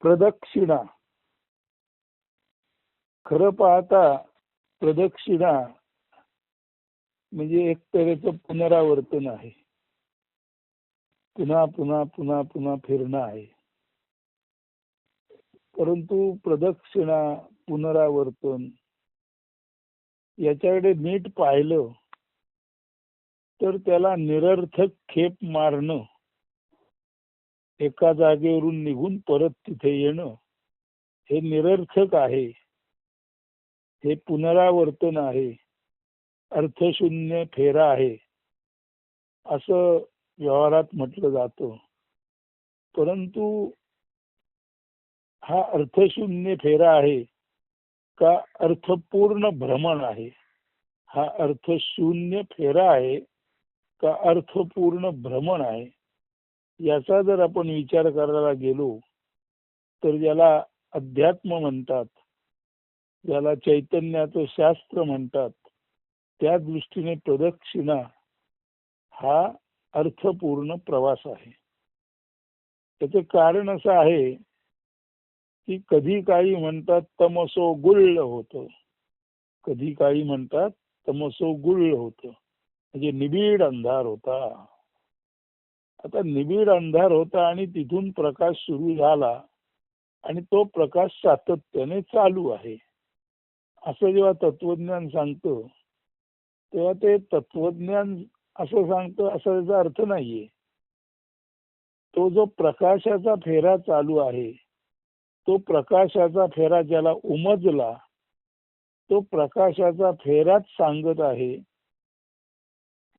प्रदक्षिणा. खरं पाहता प्रदक्षिणा म्हणजे एक तऱ्हेचं पुनरावर्तन आहे. पुन्हा पुन्हा पुन्हा पुन्हा फिरणं आहे. परंतु प्रदक्षिणा पुनरावर्तन याच्याकडे नीट पाहिलं तर त्याला निरर्थक खेप मारणं एका जागेवरून निघून परत तिथे येणं हे निरर्थक आहे. हे पुनरावर्तन आहे. अर्थशून्य फेरा आहे. असं व्यवहारात म्हटलं जातं. परंतु हा अर्थशून्य फेरा आहे का अर्थपूर्ण भ्रमण आहे? हा अर्थशून्य फेरा आहे का अर्थपूर्ण भ्रमण आहे? याचा जर आपण विचार करायला गेलो तर ज्याला अध्यात्म म्हणतात ज्याला चैतन्याचं शास्त्र म्हणतात त्या दृष्टीने प्रदक्षिणा हा अर्थपूर्ण प्रवास आहे. त्याचं कारण असं आहे की कधी काही म्हणतात तमसो गुळ होतं. कधी काही म्हणतात तमसो गुळ होतं. म्हणजे निबिड अंधार होता. आता निबिड अंधार होता आणि तिथून प्रकाश सुरू झाला आणि तो प्रकाश सातत्याने चालू आहे. असं जेव्हा तत्वज्ञान सांगतं तेव्हा ते तत्वज्ञान असं सांगतं असा त्याचा अर्थ नाहीये. तो जो प्रकाशाचा फेरा चालू आहे तो प्रकाशाचा फेरा ज्याला उमजला तो प्रकाशाचा फेराच सांगत आहे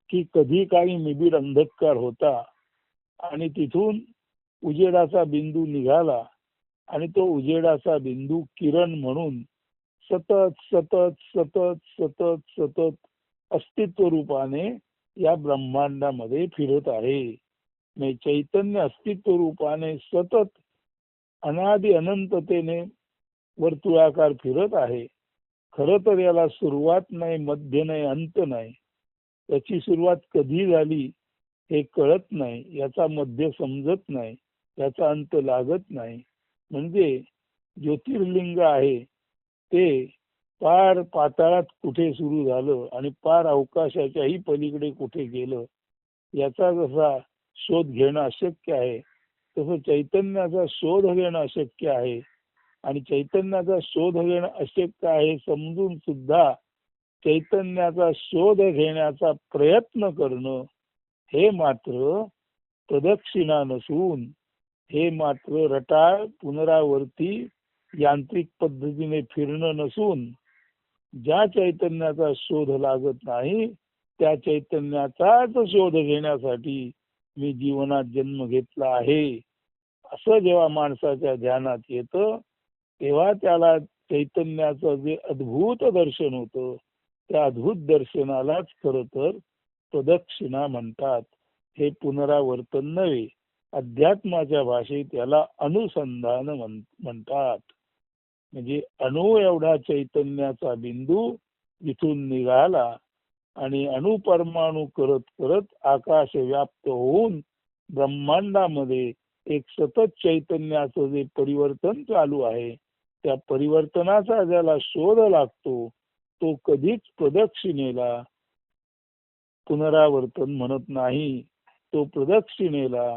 की कधी काही निबिड अंधकार होता. आणि तिथून उजेडाचा बिंदू निघाला आणि तो उजेडाचा बिंदू किरण म्हणून सतत सतत सतत सतत सतत अस्तित्व रूपाने या ब्रह्मांडामध्ये फिरत आहे. चैतन्य अस्तित्व रूपाने सतत अनादि अनंततेने वर्तुळाकार फिरत आहे. खर तर याला सुरुवात नाही मध्य नाही अंत नाही. त्याची सुरुवात कधी झाली? हे कळत नाही याचा मध्य समजत नाही याचा अंत लागत नाही. म्हणजे ज्योतिर्लिंग आहे ते पार पाताळात कुठे सुरू झालं आणि पार अवकाशाच्याही पलीकडे कुठे गेलं याचा जसा शोध घेणं अशक्य आहे तसं चैतन्याचा शोध घेणं अशक्य आहे. आणि चैतन्याचा शोध घेणं अशक्य आहे समजून सुद्धा चैतन्याचा शोध घेण्याचा प्रयत्न करणं हे मात्र प्रदक्षिणा नसून हे मात्र रटाळ पुनरावर्ती यांत्रिक पद्धतीने फिरणं नसून ज्या चैतन्याचा शोध लागत नाही त्या चैतन्याचाच शोध घेण्यासाठी मी जीवनात जन्म घेतला आहे. असं जेव्हा माणसाच्या ध्यानात येत तेव्हा त्याला चैतन्याचं जे अद्भुत दर्शन होतं त्या अद्भुत दर्शनालाच खर तर प्रदक्षिणा म्हणतात. हे पुनरावर्तन नव्हे. अध्यात्माच्या भाषेत याला अनुसंधान म्हणतात. म्हणजे अणु एवढा चैतन्याचा बिंदू इथून निघाला आणि अणुपरमाणू करत करत आकाश व्याप्त होऊन ब्रह्मांडामध्ये एक सतत चैतन्याचं जे परिवर्तन चालू आहे त्या परिवर्तनाचा ज्याला शोध लागतो तो कधीच प्रदक्षिणेला पुनरावर्तन म्हणत नाही. तो प्रदक्षिणेला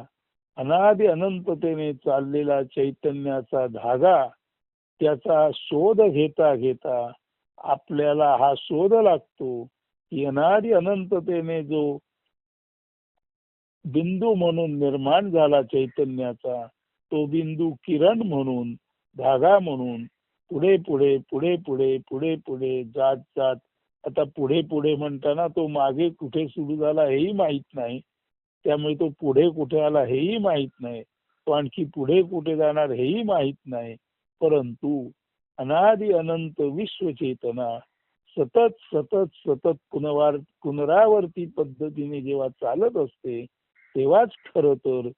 अनादि अनंततेने चाललेला चैतन्याचा धागा त्याचा शोध घेता घेता आपल्याला हा शोध लागतो की अनादि अनंततेने जो बिंदू म्हणून निर्माण झाला चैतन्याचा तो बिंदू किरण म्हणून धागा म्हणून पुढे पुढे पुढे पुढे पुढे पुढे जात जात आता पुढे पुढे म्हणताना तो मागे कुठे सुरू झाला हेही माहीत नाही. त्यामुळे तो पुढे कुठे आला हेही माहीत नाही. तो आणखी पुढे कुठे जाणार हेही माहीत नाही. परंतु अनादि अनंत विश्व चेतना सतत सतत सतत पुनवार पुनरावर्ती पद्धतीने जेव्हा चालत असते तेव्हाच खर तर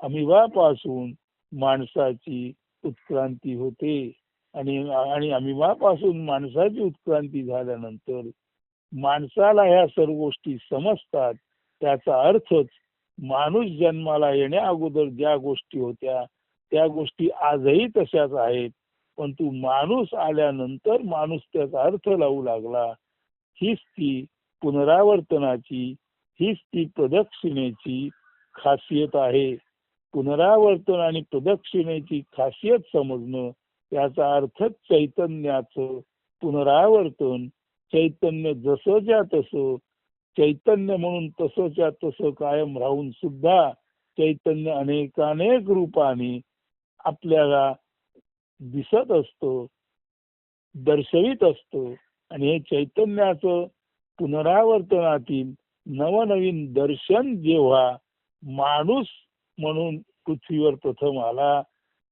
अमिवापासून माणसाची उत्क्रांती होते. आणि आणि अमिमापासून माणसाची उत्क्रांती झाल्यानंतर माणसाला ह्या सर्व गोष्टी समजतात. त्याचा अर्थच माणूस जन्माला येण्या अगोदर ज्या गोष्टी होत्या त्या गोष्टी आजही तशाच आहेत. पण तू माणूस आल्यानंतर माणूस त्याचा अर्थ लावू लागला. हीच ती पुनरावर्तनाची हीच ती प्रदक्षिणेची खासियत आहे. पुनरावर्तन आणि प्रदक्षिणेची खासियत समजणं याचा अर्थच चैतन्याचं पुनरावर्तन. चैतन्य जसंच्या तसं चैतन्य म्हणून तसंच्या तसं कायम राहून सुद्धा चैतन्य अनेकानेक रूपाने आपल्याला दिसत असतो दर्शवित असतो आणि हे चैतन्याचं पुनरावर्तनातील नवनवीन दर्शन जेव्हा माणूस म्हणून पृथ्वीवर प्रथम आला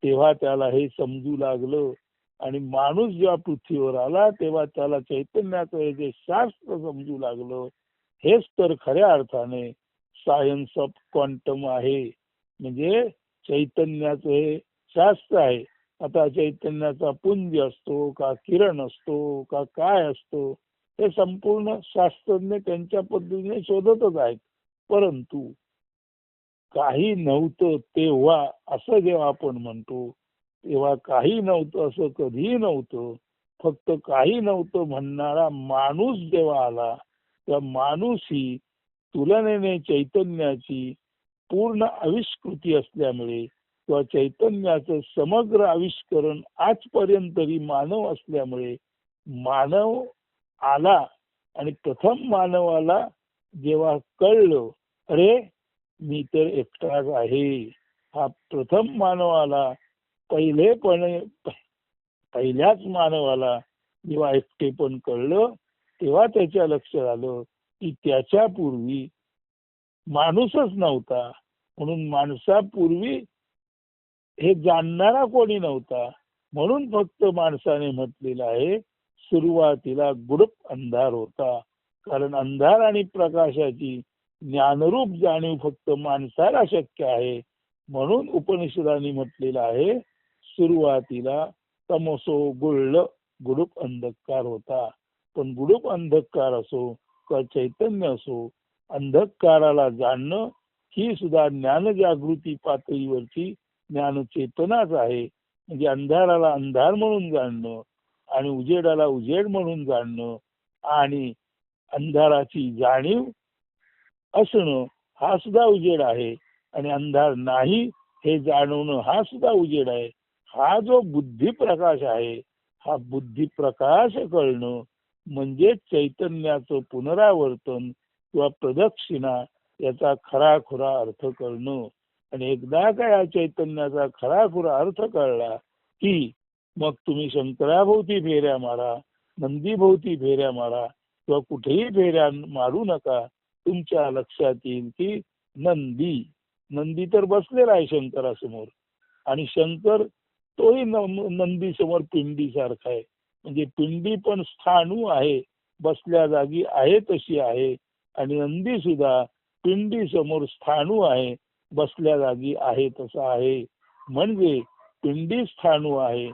तेव्हा त्याला हे समजू लागलं. आणि माणूस जेव्हा पृथ्वीवर आला तेव्हा त्याला चैतन्याचं हे जे शास्त्र समजू लागलं हेच तर खऱ्या अर्थाने सायन्स ऑफ क्वांटम आहे. म्हणजे चैतन्याचं हे शास्त्र आहे. आता चैतन्याचा पुंज असतो का किरण असतो का काय असतो हे संपूर्ण शास्त्रज्ञ त्यांच्या पद्धतीने शोधतच आहेत. परंतु काही नव्हतं तेव्हा असं जेव्हा आपण म्हणतो तेव्हा काही नव्हतं असं कधीही नव्हतं. फक्त काही नव्हतं म्हणणारा माणूस जेव्हा आला त्या माणूस ही तुलनेने चैतन्याची पूर्ण आविष्कृती असल्यामुळे किंवा चैतन्याचं समग्र आविष्करण आजपर्यंत तरी मानव असल्यामुळे मानव आला आणि प्रथम मानवाला जेव्हा कळलं अरे मी तर एकटाच आहे. हा प्रथम मानवाला पहिलेपणे पहिल्याच मानवाला जेव्हा एकटेपण कळलं तेव्हा त्याच्या लक्षात आलं की त्याच्या पूर्वी माणूसच नव्हता. म्हणून माणसापूर्वी हे जाणणारा कोणी नव्हता. म्हणून फक्त माणसाने म्हटलेलं आहे सुरुवातीला गुडप अंधार होता. कारण अंधार आणि प्रकाशाची ज्ञानरूप जाणीव फक्त माणसाला शक्य आहे म्हणून उपनिषदांनी म्हटलेलं आहे सुरुवातीला तमसो गुळ गुडूप अंधकार होता. पण गुडूप अंधकार असो किंवा चैतन्य असो अंधकाराला जाणणं ही सुद्धा ज्ञानजागृती पातळीवरची ज्ञानचेतनाच आहे. म्हणजे अंधाराला अंधार म्हणून जाणणं आणि उजेडाला उजेड म्हणून जाणणं आणि अंधाराची जाणीव असणं हा सुद्धा उजेड आहे. आणि अंधार नाही हे जाणवणं हा सुद्धा उजेड आहे. हा जो बुद्धी प्रकाश आहे हा बुद्धी प्रकाश कळणं म्हणजे चैतन्याचं पुनरावर्तन किंवा प्रदक्षिणा याचा खरा खुरा अर्थ कळणं. आणि एकदा का या चैतन्याचा खराखुरा अर्थ कळला की मग तुम्ही शंकराभोवती फेऱ्या मारा नंदीभोवती फेऱ्या मारा किंवा कुठेही फेऱ्या मारू नका. तुमच्या लक्षात येईल की नंदी नंदी तर बसलेला आहे शंकरासमोर. आणि शंकर तोही नंदी समोर पिंडी सारखा आहे. म्हणजे पिंडी पण स्थाणू आहे बसल्या जागी आहे तशी आहे. आणि नंदी सुद्धा पिंडी समोर स्थाणू आहे बसल्या जागी आहे तसा आहे. म्हणजे पिंडी स्थाणू आहे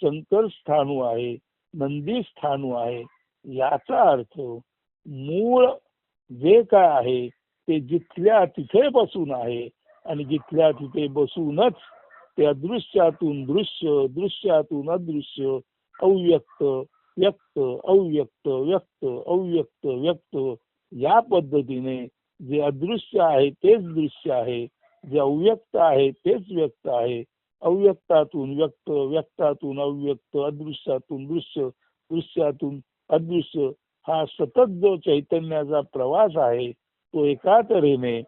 शंकर स्थाणू आहे नंदी स्थाणू आहे. याचा अर्थ मूळ जे काय आहे ते जिथल्या तिथे बसून आहे आणि जिथल्या तिथे बसूनच त्या दृश्यातून दृश्य दृश्यातून अदृश्य अव्यक्त व्यक्त अव्यक्त व्यक्त अव्यक्त व्यक्त या पद्धतीने जे अदृश्य आहे तेच दृश्य आहे जे अव्यक्त आहे तेच व्यक्त आहे. अव्यक्तातून व्यक्त व्यक्तातून अव्यक्त अदृश्यातून दृश्य दृश्यातून अदृश्य हा सतत जो चैतन्याचा प्रवास आहे तो एका तऱ्हेने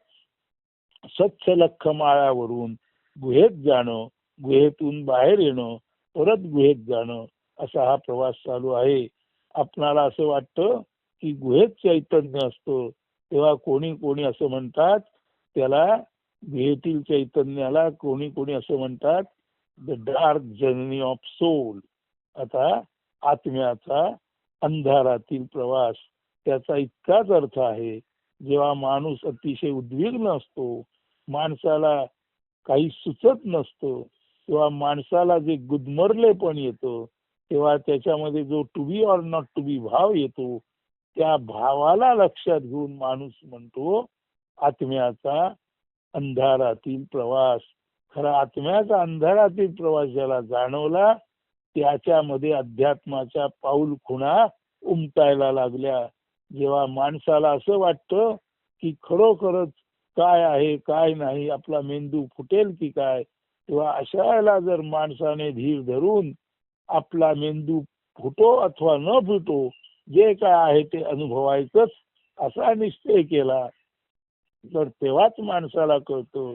स्वच्छ लख माळावरून गुहेत जाणं गुहेतून बाहेर येणं परत गुहेत जाणं असा हा प्रवास चालू आहे. आपणाला असं वाटतं की गुहेत चैतन्य असतं तेव्हा कोणी कोणी असं म्हणतात त्याला गुहेतील चैतन्याला कोणी कोणी असं म्हणतात the dark journey of soul आता आत्म्याचा अंधारातील प्रवास त्याचा इतकाच अर्थ आहे जेव्हा माणूस अतिशय उद्विग्न असतो माणसाला काही सुचत नसतं तेव्हा माणसाला जे गुदमरले पण येतं तेव्हा त्याच्यामध्ये जो to be or not to be भाव येतो त्या भावाला लक्षात घेऊन माणूस म्हणतो आत्म्याचा अंधारातील प्रवास. खरा आत्म्याचा अंधारातील प्रवास ज्याला जाणवला त्याच्यामध्ये अध्यात्माच्या पाऊल खुणा उमटायला लागल्या. जेव्हा माणसाला असं वाटतं की खरोखरच काय आहे काय नाही आपला मेंदू फुटेल की काय तेव्हा अशा वेळेला जर माणसाने धीर धरून आपला मेंदू फुटो अथवा न फुटो जे काय आहे ते अनुभवायचंच असा निश्चय केला. तर तेव्हाच माणसाला कळतं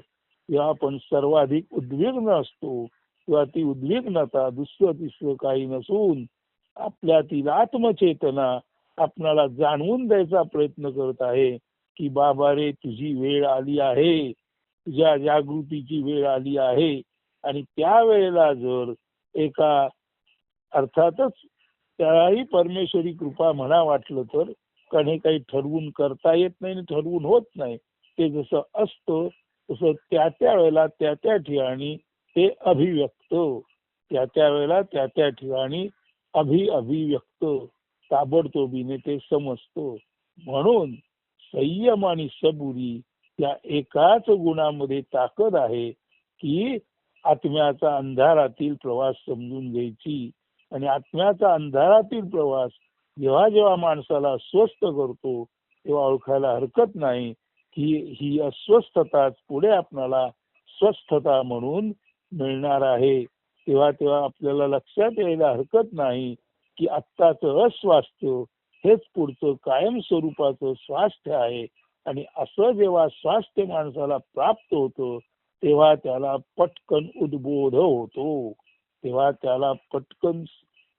जेव्हा आपण सर्वाधिक उद्विग्न असतो. किंवा ती उद्विग्नता दुसरं तिसरं काही नसून आपल्यातील आत्मचेतना आपणाला जाणवून द्यायचा प्रयत्न करत आहे की बाबा रे तुझी वेळ आली आहे. तुझ्या जागृतीची वेळ आली आहे. आणि त्यावेळेला जर एका अर्थातच त्यालाही परमेश्वरी कृपा म्हणा वाटलं तर कारण हे काही ठरवून करता येत नाही आणि ठरवून होत नाही. ते जसं असतं तसं त्या त्या वेळेला त्या त्या ठिकाणी ते अभिव्यक्त त्या त्या वेळेला त्या त्या ठिकाणी अभि अभिव्यक्त ताबडतोबीने ते समजतो. म्हणून संयम आणि सबुरी या एकाच गुणामध्ये ताकद आहे की आत्म्याचा अंधारातील प्रवास समजून घ्यायची आणि आत्म्याचा अंधारातील प्रवास जेव्हा जेव्हा माणसाला स्वस्थ करतो तेव्हा ओळखायला हरकत नाही की ही अस्वस्थताच पुढे आपणाला स्वस्थता म्हणून मिळणार आहे. तेव्हा तेव्हा आपल्याला लक्षात यायला हरकत नाही की आत्ताचं अस्वास्थ्य हेच पुढचं कायम स्वरूपाचं स्वास्थ्य आहे. आणि असं जेव्हा स्वास्थ्य माणसाला प्राप्त होतं तेव्हा त्याला पटकन उद्बोध होतो. तेव्हा त्याला पटकन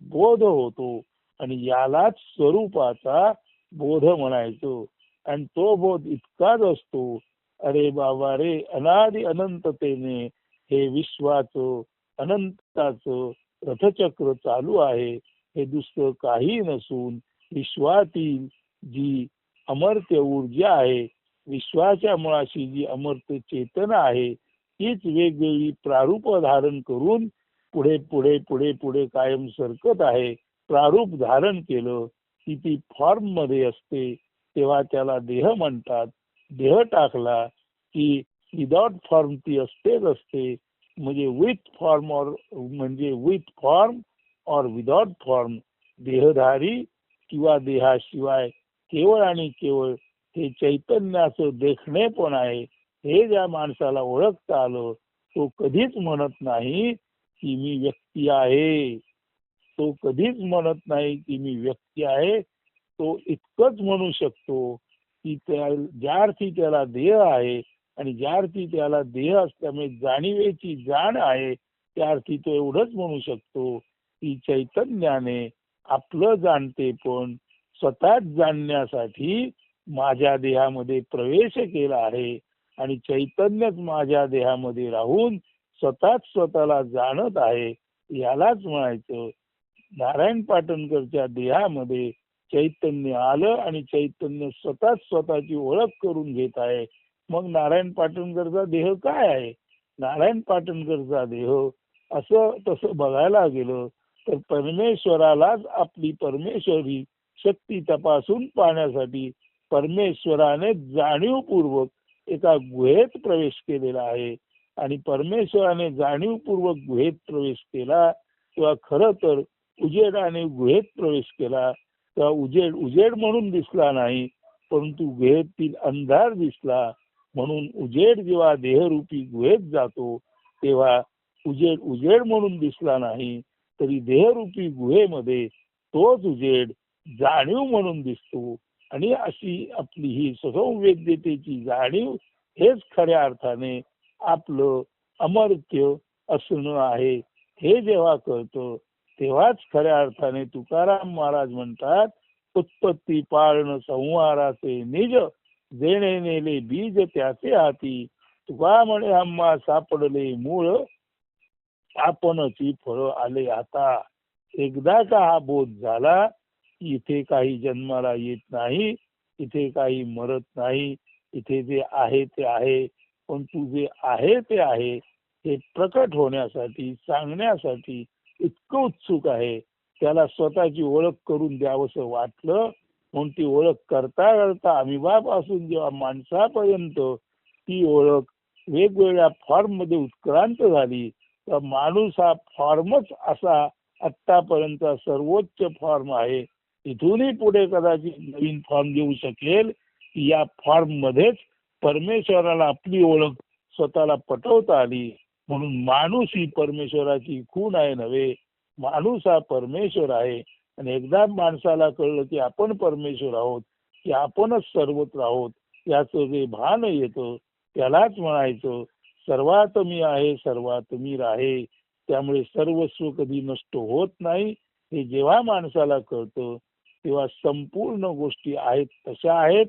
बोध होतो. आणि यालाच स्वरूपाचा बोध म्हणायचो. आणि तो बोध इतकाच असतो अरे बाबा रे अनादि अनंततेने हे विश्वाचं अनंताचं रथचक्र चालू आहे. हे दुसरं काही नसून विश्वातील जी अमर्त्य ऊर्जा आहे विश्वाच्या मुळाशी जी अमर्त्य चेतना आहे तीच वेगवेगळी प्रारूप धारण करून पुढे पुढे पुढे पुढे कायम सरकत आहे. प्रारूप धारण केलं की ती फॉर्ममध्ये असते. तेव्हा त्याला देह म्हणतात. देह टाकला की विदाउट फॉर्म ती असतेच असते म्हणजे विथ फॉर्म और म्हणजे with form or without form देहधारी किंवा देहाशिवाय केवळ आणि केवळ हे चैतन्याचं देखणे पण आहे. हे ज्या माणसाला ओळखता आलं तो कधीच म्हणत नाही की मी व्यक्ती आहे. तो कधीच म्हणत नाही की मी व्यक्ती आहे. तो इतकंच म्हणू शकतो की त्या ज्या अर्थी त्याला देह आहे आणि ज्या अर्थी त्याला देह असल्यामुळे जाणीवेची जाण आहे त्या अर्थी तो एवढंच म्हणू शकतो की चैतन्याने आपलं जाणते पण स्वतःच जाणण्यासाठी माझ्या देहामध्ये प्रवेश केला आहे आणि चैतन्यच माझ्या देहामध्ये राहून स्वतःच स्वतःला जाणत आहे यालाच म्हणायचं. नारायण पाटणकरच्या देहामध्ये चैतन्य आलं आणि चैतन्य स्वतःच स्वतःची ओळख करून घेत आहे. मग नारायण पाटणकरचा देह काय आहे? नारायण पाटणकरचा देह. असं तसं बघायला गेलं तर परमेश्वरालाच आपली परमेश्वरी शक्ती तपासून पाहण्यासाठी परमेश्वराने जाणीवपूर्वक एका गुहेत प्रवेश केलेला आहे. आणि परमेश्वराने जाणीवपूर्वक गुहेत प्रवेश केला किंवा खरं तर उजेडाने गुहेत प्रवेश केला किंवा उजेड उजेड म्हणून दिसला नाही परंतु गुहेतील अंधार दिसला. म्हणून उजेड जेव्हा देहरूपी गुहेत जातो तेव्हा उजेड उजेड म्हणून दिसला नाही तरी देहरूपी गुहेमध्ये तोच उजेड जाणीव म्हणून दिसतो. आणि अशी आपली ही संवेद्यतेची जाणीव हेच खऱ्या अर्थाने आपलं अमर्त्य असणं आहे. हे जेव्हा कळतं तेव्हाच खऱ्या अर्थाने तुकाराम महाराज म्हणतात उत्पत्ती पाळण संहाराचे निज जेणे नेले बीज त्याचे हाती. तुका म्हणे आम्हा सापडले मूळ. आपणची फळ आले आता. एकदा का हा बोध झाला. इथे काही जन्माला येत नाही. इथे काही मरत नाही. इथे जे आहे ते आहे. पण तू जे आहे ते आहे. हे प्रकट होण्यासाठी सांगण्यासाठी इतकं उत्सुक आहे. त्याला स्वतःची ओळख करून द्यावंसं वाटलं. म्हणून ती ओळख करता करता अमिबापासून जेव्हा माणसापर्यंत ती ओळख वेगवेगळ्या फॉर्ममध्ये उत्क्रांत झाली तर माणूस हा फॉर्मच असा आतापर्यंत सर्वोच्च फॉर्म आहे. इथूनही पुढे कदाचित नवीन फॉर्म देऊ शकेल. या फॉर्म मध्येच परमेश्वराला आपली ओळख स्वतःला पटवता आली. म्हणून माणूस ही परमेश्वराची खूण आहे नव्हे माणूस हा परमेश्वर आहे. आणि एकदा माणसाला कळलं की आपण परमेश्वर आहोत की आपणच सर्वत्र आहोत याचं जे भान येतं त्यालाच म्हणायचं सर्वात मी आहे सर्वात मी राहे. त्यामुळे सर्वस्व कधी नष्ट होत नाही. हे जेव्हा माणसाला कळतं तेव्हा संपूर्ण गोष्टी आहेत तशा आहेत.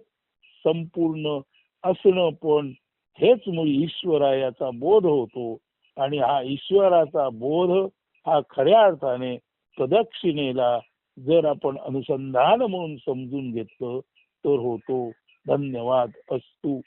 संपूर्ण असणं पण हेच मुळे ईश्वर आहे याचा बोध होतो. आणि हा ईश्वराचा बोध हा खऱ्या अर्थाने प्रदक्षिणेला जर आपण अनुसंधान म्हणून समजून घेतलं तर होतो. धन्यवाद. अस्तू.